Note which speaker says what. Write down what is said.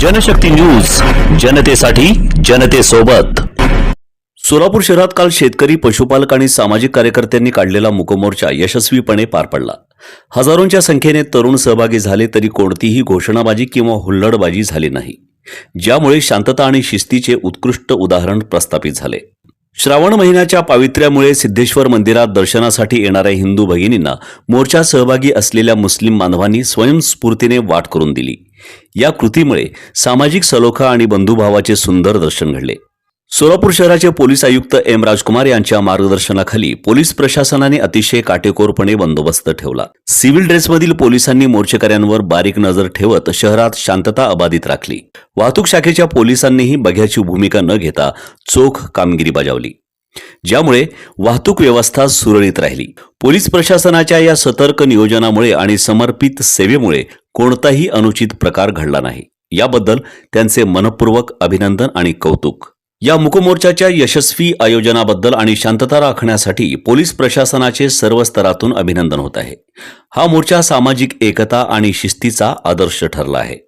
Speaker 1: Janshakti news जनतेसाठी जनतेसोबत. सोलापूर शहरात काल शेतकरी पशुपालक आणि सामाजिक कार्यकर्त्यांनी काढलेला मुकमोर्चा यशस्वीपणे पार पडला. हजारोंच्या संख्येने तरुण सहभागी झाले तरी कोणतीही घोषणाबाजी किंवा हुल्लडबाजी झाली नाही. ज्यामुळे शांतता आणि शिस्तीचे उत्कृष्ट उदाहरण प्रस्थापित झाले. श्रावण महिन्याच्या पावित्र्यामुळे सिद्धेश्वर मंदिरात दर्शनासाठी येणाऱ्या हिंदू भगिनींना मोर्चा सहभागी असलेल्या मुस्लिम बांधवांनी स्वयंस्फूर्तीने वाट करून दिली. या कृतीमुळे सामाजिक सलोखा आणि बंधुभावाचे सुंदर दर्शन घडले. सोलापूर शहराचे पोलीस आयुक्त एम राजकुमार यांच्या मार्गदर्शनाखाली पोलीस प्रशासनाने अतिशय काटेकोरपणे बंदोबस्त ठेवला. सिव्हिल ड्रेसमधील पोलिसांनी मोर्चेकऱ्यांवर बारीक नजर ठेवत शहरात शांतता अबाधित राखली. वाहतूक शाखेच्या पोलिसांनीही बघ्याची भूमिका न घेता चोख कामगिरी बजावली. ज्यामुळे वाहतूक व्यवस्था सुरळीत राहिली. पोलीस प्रशासनाच्या या सतर्क नियोजनामुळे आणि समर्पित सेवेमुळे कोणताही अनुचित प्रकार घडला नाही. याबद्दल त्यांचे मनपूर्वक अभिनंदन आणि कौतुक. या मुकमोर्चाच्या यशस्वी आयोजनाबद्दल आणि शांतता राखण्यासाठी पोलीस प्रशासनाचे सर्व स्तरातून अभिनंदन होत आहे. हा मोर्चा सामाजिक एकता आणि शिस्तीचा आदर्श ठरला आहे.